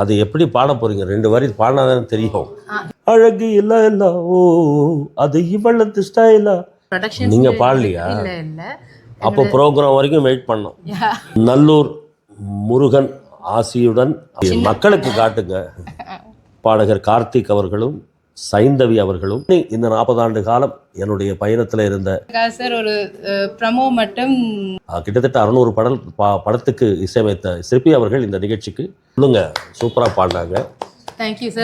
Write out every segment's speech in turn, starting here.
அது எப்படி பாட போறீங்க? ரெண்டு வரி பாடினாதான் தெரியும். அழகு இல்ல இல்ல ஓ அது இவளத்து ஸ்டைலா நீங்க பாடலையா? அப்போ ப்ரோக்ராம் வரைக்கும் வெயிட் பண்ணோம் நல்லூர் முருகன் ஆசியுடன் மக்களுக்கு காட்டுங்க. பாடகர் கார்த்திக் அவர்களும் சைந்தவி அவர்களும் இந்த நாற்பது ஆண்டு காலம் என்னுடைய பயணத்தில் இருந்த சார் ஒரு ப்ரமோ மட்டும் கிட்டத்தட்ட அறுநூறு படல் படத்துக்கு இசையமைத்த சிற்பி அவர்கள் இந்த நிகழ்ச்சிக்கு சொல்லுங்க. சூப்பராக பாடினாங்க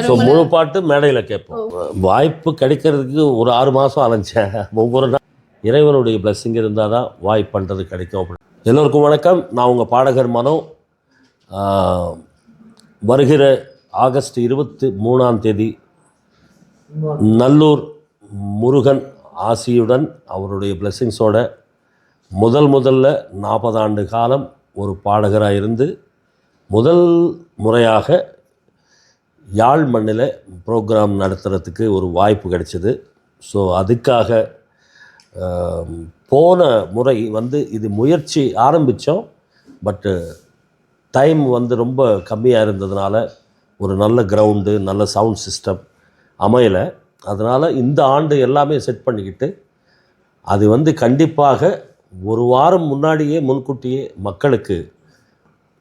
ஸோ முழு பாட்டு மேடையில் கேட்போம். வாய்ப்பு கிடைக்கிறதுக்கு ஒரு ஆறு மாதம் அலைஞ்சேன். ஒவ்வொரு நாள் இறைவனுடைய பிளஸ்ஸிங் இருந்தால் தான் வாய்ப்பு பண்ணுறது கிடைக்கும் அப்படி எல்லோருக்கும் வணக்கம். நான் உங்கள் பாடகர் மனோ. வருகிற ஆகஸ்ட் இருபத்தி மூணாம் தேதி நல்லூர் முருகன் ஆசியுடன் அவருடைய பிளெஸ்ஸிங்ஸோட முதல் முதல்ல நாற்பது ஆண்டு காலம் ஒரு பாடகராக இருந்து முதல் முறையாக யாழ் மண்ணில் ப்ரோக்ராம் நடத்துகிறதுக்கு ஒரு வாய்ப்பு கிடைச்சிது. ஸோ அதுக்காக போன முறை வந்து இது முயற்சி ஆரம்பித்தோம் பட்டு டைம் வந்து ரொம்ப கம்மியாக இருந்ததுனால ஒரு நல்ல கிரவுண்டு நல்ல சவுண்ட் சிஸ்டம் அமையலை. அதனால் இந்த ஆண்டு எல்லாமே செட் பண்ணிக்கிட்டு அது வந்து கண்டிப்பாக ஒரு வாரம் முன்னாடியே முன்கூட்டியே மக்களுக்கு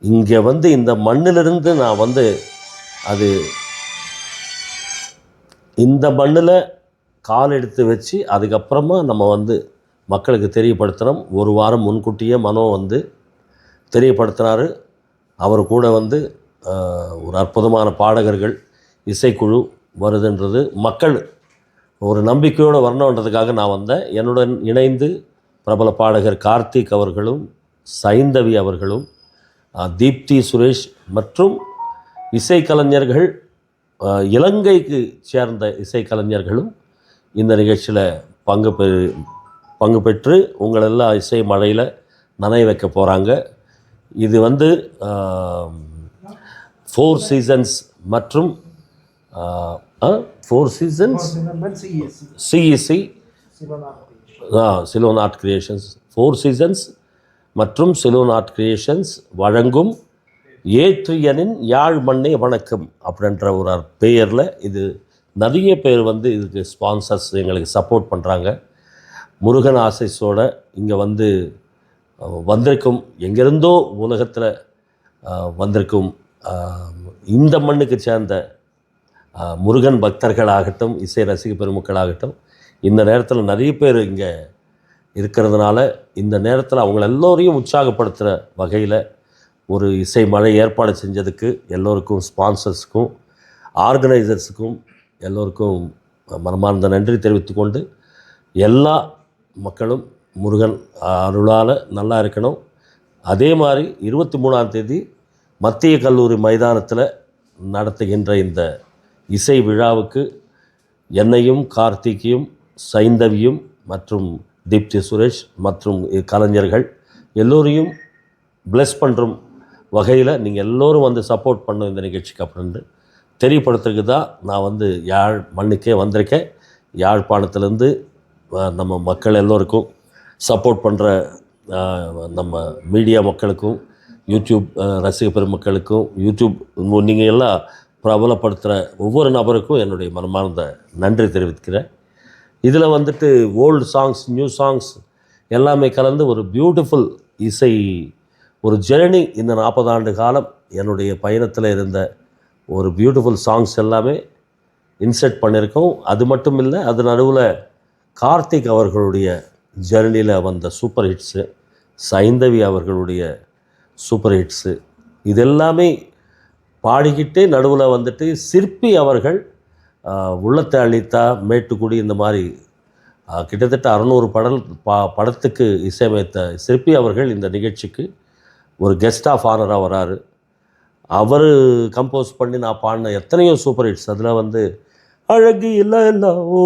இங்கே வந்து இந்த மண்ணிலிருந்து நான் வந்து அது இந்த மண்ணில் கால் எடுத்து வச்சு அதுக்கப்புறமா நம்ம வந்து மக்களுக்கு தெரியப்படுத்துகிறோம் ஒரு வாரம் முன்கூட்டியே மனோ வந்து தெரியப்படுத்தினார். அவர் கூட வந்து ஒரு அற்புதமான பாடகர்கள் இசைக்குழு வருதுன்றது மக்கள் ஒரு நம்பிக்கையோடு வரணுன்றதுக்காக நான் வந்தேன். என்னுடன் இணைந்து பிரபல பாடகர் கார்த்திக் அவர்களும் சைந்தவி அவர்களும் தீப்தி சுரேஷ் மற்றும் இசைக்கலைஞர்கள் இலங்கைக்கு சேர்ந்த இசைக்கலைஞர்களும் இந்த நிகழ்ச்சியில் பங்கு பெ பங்கு பெற்று உங்களெல்லாம் இசை மழையில் நனைய வைக்க போகிறாங்க இது வந்து ஃபோர் சீசன்ஸ் மற்றும் Four Seasons CEC Ceylon art creations Four Seasons மற்றும் சிலோன் ஆர்ட் கிரியேஷன்ஸ் வழங்கும் ஏற்றியனின் யாழ் மண்ணே வணக்கம் அப்படின்ற ஒரு பெயரில் இது நிறைய பேர் வந்து இதுக்கு ஸ்பான்சர்ஸ் எங்களுக்கு சப்போர்ட் பண்ணுறாங்க முருகன் ஆசைஸோட இங்கே வந்து வந்திருக்கும் எங்கிருந்தோ உலகத்தில் வந்திருக்கும் இந்த மண்ணுக்கு சேர்ந்த முருகன் பக்தர்களாகட்டும் இசை ரசிக பெருமக்களாகட்டும் இந்த நேரத்தில் நிறைய பேர் இங்கே இருக்கிறதுனால இந்த நேரத்தில் அவங்கள எல்லோரையும் உற்சாகப்படுத்துகிற வகையில் ஒரு இசை மழை ஏற்பாடு செஞ்சதுக்கு எல்லோருக்கும் ஸ்பான்சர்ஸுக்கும் ஆர்கனைசர்ஸுக்கும் எல்லோருக்கும் மனமார்ந்த நன்றி தெரிவித்துக்கொண்டு எல்லா மக்களும் முருகன் அருளால் நல்லா இருக்கணும். அதே மாதிரி இருபத்தி மூணாம் தேதி மத்திய கல்லூரி மைதானத்தில் நடத்துகின்ற இந்த இசை விழாவுக்கு என்னையும் கார்த்திகையும் சைந்தவியும் மற்றும் தீப்தி சுரேஷ் மற்றும் கலைஞர்கள் எல்லோரையும் ப்ளெஸ் பண்ணுறும் வகையில் நீங்கள் எல்லோரும் வந்து சப்போர்ட் பண்ணும் இந்த நிகழ்ச்சிக்கு அப்படின்னு தெரியப்படுத்துறதுக்கு தான் நான் வந்து யாழ் மண்ணுக்கே வந்திருக்கேன். யாழ்ப்பாணத்துலேருந்து நம்ம மக்கள் எல்லோருக்கும் சப்போர்ட் பண்ணுற நம்ம மீடியா மக்களுக்கும் யூடியூப் ரசிக பெருமக்களுக்கும் யூடியூப் நீங்கள் எல்லாம் பிரபலப்படுத்துகிற ஒவ்வொரு நபருக்கும் என்னுடைய மனமார்ந்த நன்றி தெரிவிக்கிறேன் இதில் வந்துட்டு ஓல்டு சாங்ஸ் நியூ சாங்ஸ் எல்லாமே கலந்து ஒரு பியூட்டிஃபுல் இசை ஒரு ஜெர்னி இந்த நாற்பது ஆண்டு காலம் என்னுடைய பயணத்தில் இருந்த ஒரு பியூட்டிஃபுல் சாங்ஸ் எல்லாமே இன்செர்ட் பண்ணியிருக்கோம். அது மட்டும் இல்லை அது நடுவில் கார்த்திக் அவர்களுடைய ஜெர்னியில் வந்த சூப்பர் ஹிட்ஸு சைந்தவி அவர்களுடைய சூப்பர் ஹிட்ஸு இதெல்லாமே பாடிக்கிட்டே நடுவில் வந்துட்டு சிற்பி அவர்கள் உள்ளத்தை அளித்தா மேட்டுக்குடி இந்த மாதிரி கிட்டத்தட்ட அறநூறு படல் பா படத்துக்கு இசையமைத்த சிற்பி அவர்கள் இந்த நிகழ்ச்சிக்கு ஒரு கெஸ்ட் ஆஃப் ஆனராக வராரு. அவர் கம்போஸ் பண்ணி நான் பாடின எத்தனையோ சூப்பர் ஹிட்ஸ் அதில் வந்து அழகு இல்லை இல்லை ஓ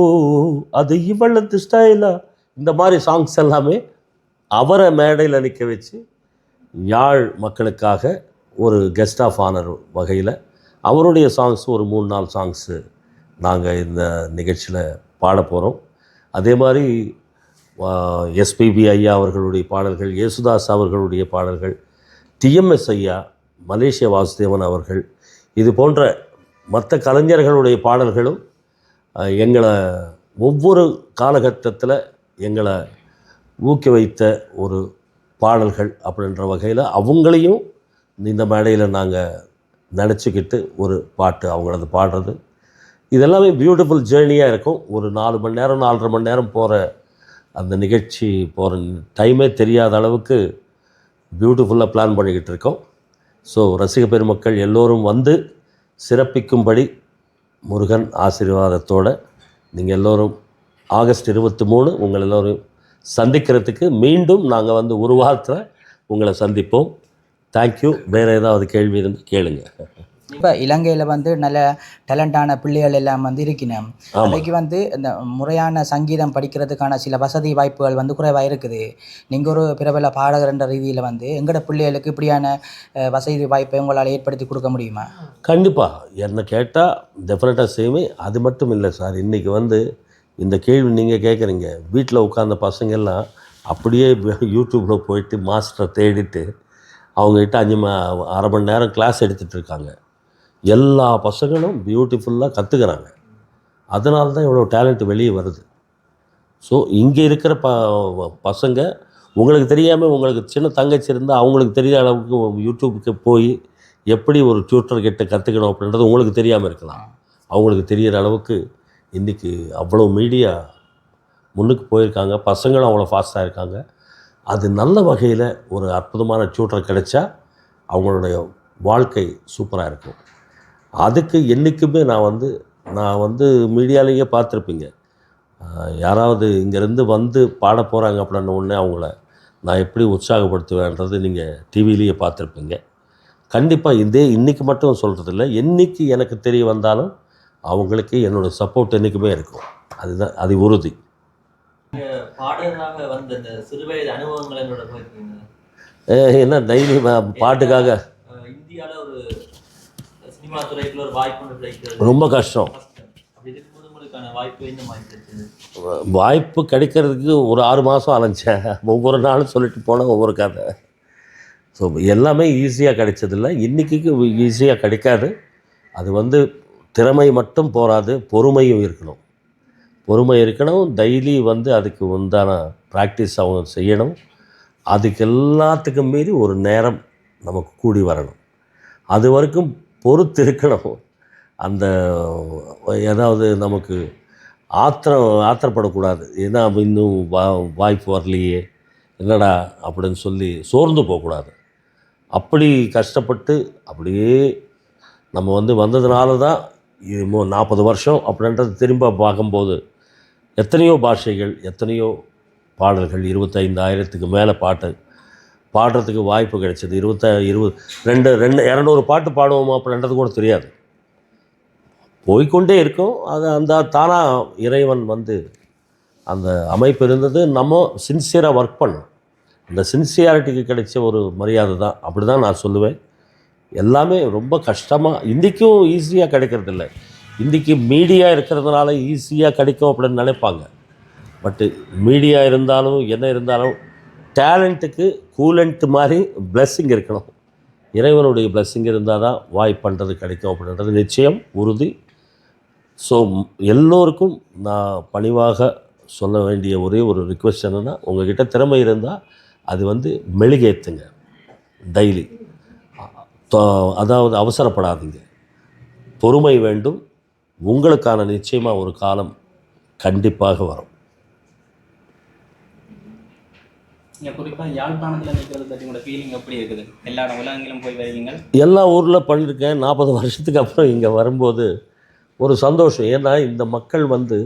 அது இவளத்து ஸ்டைலா? இந்த மாதிரி சாங்ஸ் எல்லாமே அவரை மேடையில் நிற்க வச்சு யாழ் மக்களுக்காக ஒரு கெஸ்ட் ஆஃப் ஆனர் வகையில் அவருடைய சாங்ஸ் ஒரு மூணு நாலு சாங்ஸு நாங்கள் இந்த நிகழ்ச்சியில் பாட போகிறோம் அதே மாதிரி எஸ்பிபி ஐயா அவர்களுடைய பாடல்கள் யேசுதாஸ் அவர்களுடைய பாடல்கள் டிஎம்எஸ் ஐயா மலேசிய வாசுதேவன் அவர்கள் இது போன்ற மற்ற கலைஞர்களுடைய பாடல்களும் எங்களை ஒவ்வொரு காலகட்டத்தில் எங்களை ஊக்க வைத்த ஒரு பாடல்கள் அப்படின்ற வகையில் அவங்களையும் இந்த மேடையில் நாங்கள் நினச்சிக்கிட்டு ஒரு பாட்டு அவங்களது பாடுறது. இதெல்லாமே பியூட்டிஃபுல் ஜேர்னியாக இருக்கும். ஒரு நாலு மணி நேரம் நாலரை மணி நேரம் போகிற அந்த நிகழ்ச்சி போகிற டைமே தெரியாத அளவுக்கு பியூட்டிஃபுல்லாக பிளான் பண்ணிக்கிட்டு இருக்கோம். ஸோ ரசிக பெருமக்கள் எல்லோரும் வந்து சிறப்பிக்கும்படி முருகன் ஆசீர்வாதத்தோடு நீங்கள் எல்லோரும் ஆகஸ்ட் இருபத்தி மூணு உங்கள் எல்லோரும் சந்திக்கிறதுக்கு மீண்டும் நாங்கள் வந்து ஒரு வாரத்தில் உங்களை சந்திப்போம். தேங்க்யூ வேறு ஏதாவது கேள்வி இருந்து கேளுங்க இப்போ இலங்கையில் வந்து நல்ல டேலண்டான பிள்ளைகள் எல்லாம் வந்து இருக்கணும் ஆமாம் அன்றைக்கு வந்து இந்த முறையான சங்கீதம் படிக்கிறதுக்கான சில வசதி வாய்ப்புகள் வந்து குறைவாக இருக்குது நீங்கள் ஒரு பிரபல பாடகர் என்ற ரீதியில் வந்து எங்களோட பிள்ளைகளுக்கு இப்படியான வசதி வாய்ப்பை உங்களால் ஏற்படுத்தி கொடுக்க முடியுமா கண்டிப்பாக என்னை கேட்டால் டெஃபினட்டாக செய்வேன் அது மட்டும் இல்லை சார் இன்றைக்கி வந்து இந்த கேள்வி நீங்கள் கேட்குறீங்க வீட்டில் உட்கார்ந்த பசங்க எல்லாம் அப்படியே யூடியூப்பில் போயிட்டு மாஸ்டரை தேடிட்டு அவங்ககிட்ட அஞ்சு ம அரை மணி நேரம் கிளாஸ் எடுத்துகிட்டு இருக்காங்க எல்லா பசங்களும் பியூட்டிஃபுல்லாக கற்றுக்கிறாங்க அதனால தான் இவ்வளோ டேலண்ட் வெளியே வருது. ஸோ இங்கே இருக்கிற ப பசங்க உங்களுக்கு தெரியாமல் உங்களுக்கு சின்ன தங்கச்சி இருந்தால் அவங்களுக்கு தெரியாத அளவுக்கு யூடியூப்புக்கு போய் எப்படி ஒரு டியூட்டர் கிட்ட கற்றுக்கணும் அப்படின்றது உங்களுக்கு தெரியாமல் இருக்கலாம். அவங்களுக்கு தெரிகிற அளவுக்கு இன்றைக்கி அவ்வளோ மீடியா முன்னுக்கு போயிருக்காங்க. பசங்களும் அவ்வளோ ஃபாஸ்ட்டாக இருக்காங்க. அது நல்ல வகையில் ஒரு அற்புதமான டியூட்டர் கிடைச்சா அவங்களுடைய வாழ்க்கை சூப்பராக இருக்கும். அதுக்கு என்றைக்குமே நான் வந்து நான் வந்து மீடியாலேயே பார்த்துருப்பீங்க. யாராவது இங்கேருந்து வந்து பாட போகிறாங்க அப்படின்ன உடனே அவங்கள நான் எப்படி உற்சாகப்படுத்துவேன்றது நீங்கள் டிவிலேயே பார்த்துருப்பீங்க. கண்டிப்பாக இதே இன்றைக்கி மட்டும் சொல்கிறது இல்லை என்றைக்கு எனக்கு தெரிய வந்தாலும் அவங்களுக்கு என்னோடய சப்போர்ட் என்றைக்குமே இருக்கும். அதுதான் அது உறுதி. பாடகராக வந்த இந்த சிறுவயது அனுபவங்கள் என்னோட போயிருக்கீங்க என்ன டெய்லி பாட்டுக்காக? அஹ் இந்தியால ஒரு சினிமா துறைக்குள்ள ஒரு வாய்ப்பு கிடைக்கிறது. ரொம்ப கஷ்டம். வாய்ப்பு கிடைக்கிறதுக்கு ஒரு ஆறு மாதம் அலைஞ்சேன். ஒவ்வொரு நாளும் சொல்லிட்டு போனால் ஒவ்வொரு கதை. ஸோ எல்லாமே ஈஸியாக கிடைச்சதில்ல. இன்றைக்கிக்கு ஈஸியாக கிடைக்காது. அது வந்து திறமை மட்டும் போராது பொறுமையும் இருக்கணும். பொறுமை இருக்கணும் டெய்லி வந்து அதுக்கு உண்டான ப்ராக்டிஸ் அவங்க செய்யணும். அதுக்கு எல்லாத்துக்கும் மீறி ஒரு நேரம் நமக்கு கூடி வரணும். அது வரைக்கும் பொறுத்து இருக்கணும். அந்த ஏதாவது நமக்கு ஆத்திரம் ஆத்திரப்படக்கூடாது. ஏன்னா இன்னும் வா வாய்ப்பு வரலையே. என்னடா அப்படின்னு சொல்லி சோர்ந்து போகக்கூடாது. அப்படி கஷ்டப்பட்டு அப்படியே நம்ம வந்து வந்ததுனால தான் நாற்பது வருஷம் அப்படின்றது திரும்ப பார்க்கும்போது எத்தனையோ பாஷைகள் எத்தனையோ பாடல்கள் இருபத்தைந்தாயிரத்துக்கு மேலே பாட்டு பாடுறதுக்கு வாய்ப்பு கிடைச்சது. இருபத்த இருபது ரெண்டு ரெண்டு இரநூறு பாட்டு பாடுவோமா அப்படின்றது கூட தெரியாது. போய்க்கொண்டே இருக்கும். அது அந்த தானாக இறைவன் வந்து அந்த அமைப்பு இருந்தது. நம்ம சின்சியராக ஒர்க் பண்ணோம். அந்த சின்சியாரிட்டிக்கு கிடைச்ச ஒரு மரியாதை தான். அப்படி தான் நான் சொல்லுவேன். எல்லாமே ரொம்ப கஷ்டமாக இன்றைக்கும் ஈஸியாக கிடைக்கிறதில்லை. இன்றைக்கி மீடியா இருக்கிறதுனால ஈஸியாக கிடைக்கும் அப்படின்னு நினைப்பாங்க. பட்டு மீடியா இருந்தாலும் என்ன இருந்தாலும் டேலண்ட்டுக்கு கூலண்ட் மாதிரி பிளஸ்ஸிங் இருக்கணும். இறைவனுடைய பிளஸ்ஸிங் இருந்தால் தான் வாய் பண்ணுறது கிடைக்கும் அப்படின்றது நிச்சயம் உறுதி. ஸோ எல்லோருக்கும் நான் பணிவாக சொல்ல வேண்டிய ஒரே ஒரு ரிக்வெஸ்ட் என்னென்னா உங்ககிட்ட திறமை இருந்தால் அது வந்து மெழுகேற்றுங்க டெய்லி அதாவது அவசரப்படாதீங்க. பொறுமை வேண்டும் உங்களுக்கான நிச்சயமாக ஒரு காலம் கண்டிப்பாக வரும். எல்லா ஊரில் பண்ணியிருக்கேன் நாற்பது வருஷத்துக்கு அப்புறம் இங்கே வரும்போது ஒரு சந்தோஷம். ஏன்னா இந்த மக்கள் வந்து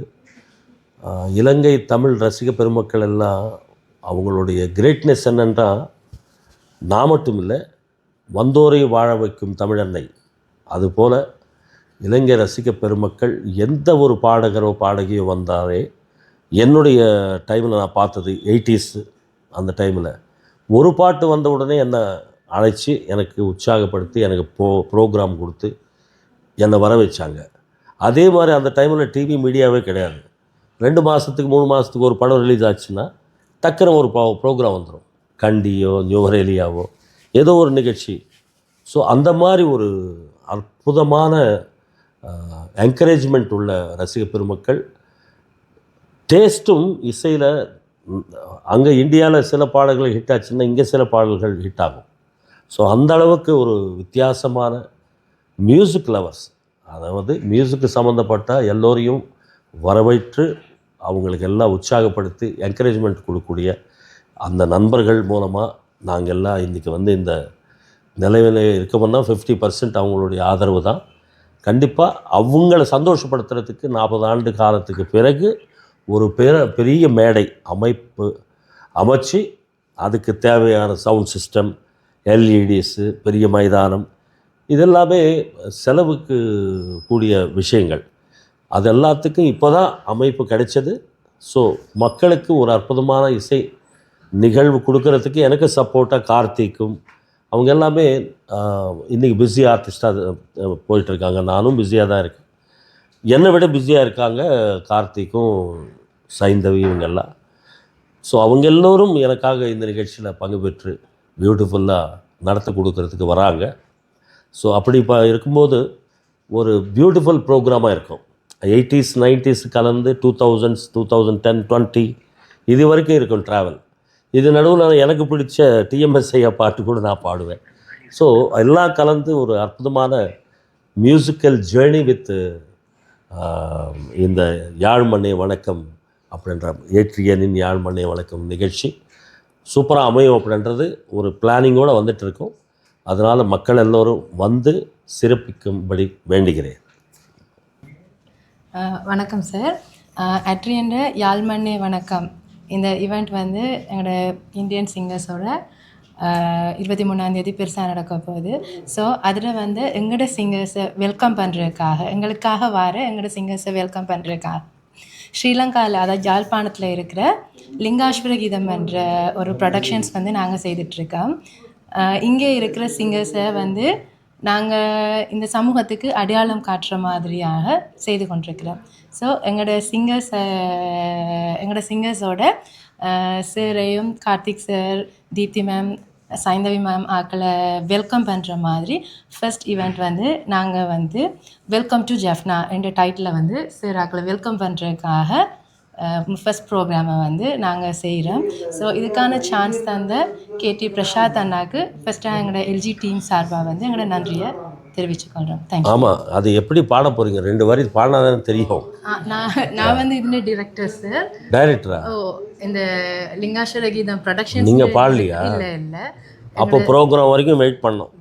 இலங்கை தமிழ் ரசிக பெருமக்கள் எல்லாம் அவங்களுடைய கிரேட்னஸ் என்னென்னா நான் மட்டும் இல்லை வந்தோரை வாழ வைக்கும் தமிழன்னை. அதுபோல் இலங்கை ரசிக பெருமக்கள் எந்த ஒரு பாடகரோ பாடகியோ வந்தாலே என்னுடைய டைமில் நான் பார்த்தது எயிட்டிஸு அந்த டைமில் ஒரு பாட்டு வந்த உடனே என்னை அழைச்சி எனக்கு உற்சாகப்படுத்தி எனக்கு போ ப்ரோக்ராம் கொடுத்து என்னை வர வச்சாங்க அதே மாதிரி அந்த டைமில் டிவி மீடியாவே கிடையாது. ரெண்டு மாதத்துக்கு மூணு மாதத்துக்கு ஒரு படம் ரிலீஸ் ஆச்சுன்னா டக்குனு ஒரு ப்ரோக்ராம் வந்துடும் கண்டியோ நியூவரேலியாவோ ஏதோ ஒரு நிகழ்ச்சி. ஸோ அந்த மாதிரி ஒரு அற்புதமான என்கரேஜ்மெண்ட் உள்ள ரசிக பெருமக்கள் டேஸ்ட்டும் இசையில் அங்கே இந்தியாவில் சில பாடல்கள் ஹிட் ஆச்சுன்னா இங்கே சில பாடல்கள் ஹிட் ஆகும். ஸோ அந்த அளவுக்கு ஒரு வித்தியாசமான மியூசிக் லவர்ஸ் அதாவது மியூசிக்கு சம்மந்தப்பட்ட எல்லோரையும் வரவேற்று அவங்களுக்கு எல்லாம் உற்சாகப்படுத்தி என்கரேஜ்மெண்ட் கொடுக்கக்கூடிய அந்த நண்பர்கள் மூலமாக நாங்கள் எல்லாம் இன்றைக்கி வந்து இந்த நிலையில் இருக்கோம்னா ஃபிஃப்டி பர்சன்ட் அவங்களுடைய ஆதரவு தான். கண்டிப்பாக அவங்கள சந்தோஷப்படுத்துறதுக்கு நாற்பது ஆண்டு காலத்துக்கு பிறகு ஒரு பெர பெரிய மேடை அமைப்பு அமைச்சு அதுக்கு தேவையான சவுண்ட் சிஸ்டம் எல்இடிஸு பெரிய மைதானம் இதெல்லாமே செலவுக்கு கூடிய விஷயங்கள். அது எல்லாத்துக்கும் இப்போ தான் அமைப்பு கிடைச்சது. ஸோ மக்களுக்கு ஒரு அற்புதமான இசை நிகழ்வு கொடுக்கறதுக்கு எனக்கு சப்போர்ட்டாக கார்த்திக்கும் அவங்க எல்லாமே இன்றைக்கி பிஸி ஆர்டிஸ்ட்டாக போயிட்டுருக்காங்க. நானும் பிஸியாக தான் இருக்கேன். என்னை விட பிஸியாக இருக்காங்க கார்த்திக்கும் சைந்தவி இவங்கெல்லாம். ஸோ அவங்க எல்லோரும் எனக்காக இந்த நிகழ்ச்சியில் பங்கு பெற்று பியூட்டிஃபுல்லாக நடத்த கொடுக்கறதுக்கு வராங்க. ஸோ அப்படி இப்போ இருக்கும்போது ஒரு பியூட்டிஃபுல் ப்ரோக்ராமாக இருக்கும். எயிட்டிஸ் நைன்டிஸ் கலந்து two thousands two thousand ten twenty இது வரைக்கும் இருக்கும் ட்ராவல் இது நடுவில் எனக்கு பிடிச்ச டிஎம்எஸ் ஐயா பாட்டு கூட நான் பாடுவேன். ஸோ எல்லாம் கலந்து ஒரு அற்புதமான மியூசிக்கல் ஜேர்னி வித் இந்த யாழ்மண்ணே வணக்கம் அப்படின்ற ஏற்றியனின் யாழ்மண்ணே வணக்கம் நிகழ்ச்சி. சூப்பராக அமையும் அப்படின்றது ஒரு பிளானிங்கோடு வந்துட்டு இருக்கோம். அதனால் மக்கள் எல்லோரும் வந்து சிறப்பிக்கும்படி வேண்டுகிறேன். வணக்கம் சார் அட்ரியன்ற யாழ்மண்ணே வணக்கம். இந்த ஈவெண்ட் வந்து எங்களோட இந்தியன் சிங்கர்ஸோட இருபத்தி மூணாந்தேதி பெருசாக நடக்க போகுது. ஸோ அதில் வந்து எங்களோட சிங்கர்ஸை வெல்கம் பண்ணுறதுக்காக எங்களுக்காக வர எங்களோட சிங்கர்ஸை வெல்கம் பண்ணுறதுக்காக ஸ்ரீலங்காவில் அதாவது யாழ்ப்பாணத்தில் இருக்கிற லிங்காஸ்வர கீதம் என்ற ஒரு ப்ரொடக்ஷன்ஸ் வந்து நாங்கள் செய்துட்ருக்கோம் இங்கே இருக்கிற சிங்கர்ஸை வந்து நாங்கள் இந்த சமூகத்துக்கு அடையாளம் காட்டுற மாதிரியாக செய்து கொண்டிருக்கிறோம். ஸோ எங்களோட சிங்கர்ஸை எங்களோட சிங்கர்ஸோட சாரையும் Karthik sir Deepthi ma'am Saindhavi ma'am ஆக்களை வெல்கம் பண்ணுற மாதிரி ஃபர்ஸ்ட் ஈவெண்ட் வந்து நாங்கள் வந்து வெல்கம் டு ஜெஃப்னா என்ற டைட்டில் வந்து சார் ஆக்களை வெல்கம் பண்ணுறதுக்காக ஃபஸ்ட் ப்ரோக்ராமை வந்து நாங்கள் செய்கிறோம் ஸோ இதுக்கான சான்ஸ் தந்த கேடி பிரசாத் அண்ணாக்கு ஃபஸ்ட்டாக எங்களோட எல்ஜி டீம் சார்பாக வந்து எங்களோட நன்றியை தெரிவிச்சுக்கொள்கிறோம் தேங்க்யூ ஆமாம் அது எப்படி பாட போகிறீங்க ரெண்டு வரி பாடினாதானே தெரியும். நான் நான் வந்து இதில் டிரெக்டர் சார் டைரக்டரா ஓ இந்த லிங்காஸ்வர கீதம் ப்ரொடக்ஷன் நீங்க பாடலையா? இல்லை இல்லை. அப்போ ப்ரோக்ராம் வரைக்கும் வெயிட் பண்ணோம்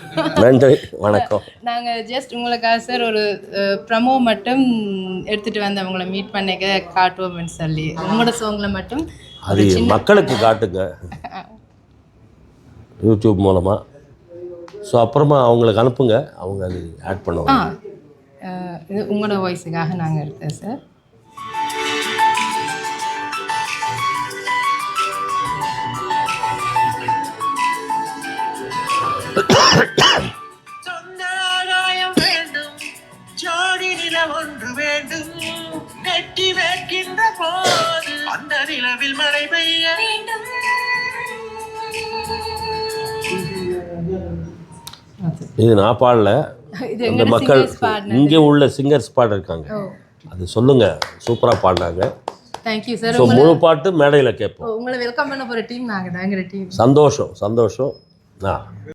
நன்றி வணக்கம். நாங்கள் ஜஸ்ட் உங்களுக்காக சார் ஒரு ப்ரமோ மட்டும் எடுத்துகிட்டு வந்து அவங்கள மீட் பண்ணிக்க காட்டுவோம்னு சொல்லி. உங்களோட சோங்கில் மட்டும் அது மக்களுக்கு காட்டுங்க. யூடியூப் மூலமாக ஸோ அப்புறமா அவங்களுக்கு அனுப்புங்க. அவங்க அது ஆட் பண்ணுவாங்க. இது உங்களோட வாய்ஸுக்காக நாங்கள் எடுத்தோம் சார் வேண்டும். நெட்டி வைக்கின்ற போது அந்த நிலவில் மழை பெய்ய வேண்டும். இது நான் பாடல அந்த மக்கள் இங்கே உள்ள சிங்கர்ஸ் பாடிருக்காங்க. ஓ. அது சொல்லுங்க சூப்பராக பாடினாங்க தேங்க்யூ சார் ஸோ முழு பாட்டு மேடையில் கேட்போம். உங்களை வெல்கம் பண்ண போகிற டீம் நாங்கள் டீம் சந்தோஷம் சந்தோஷம். ஆ.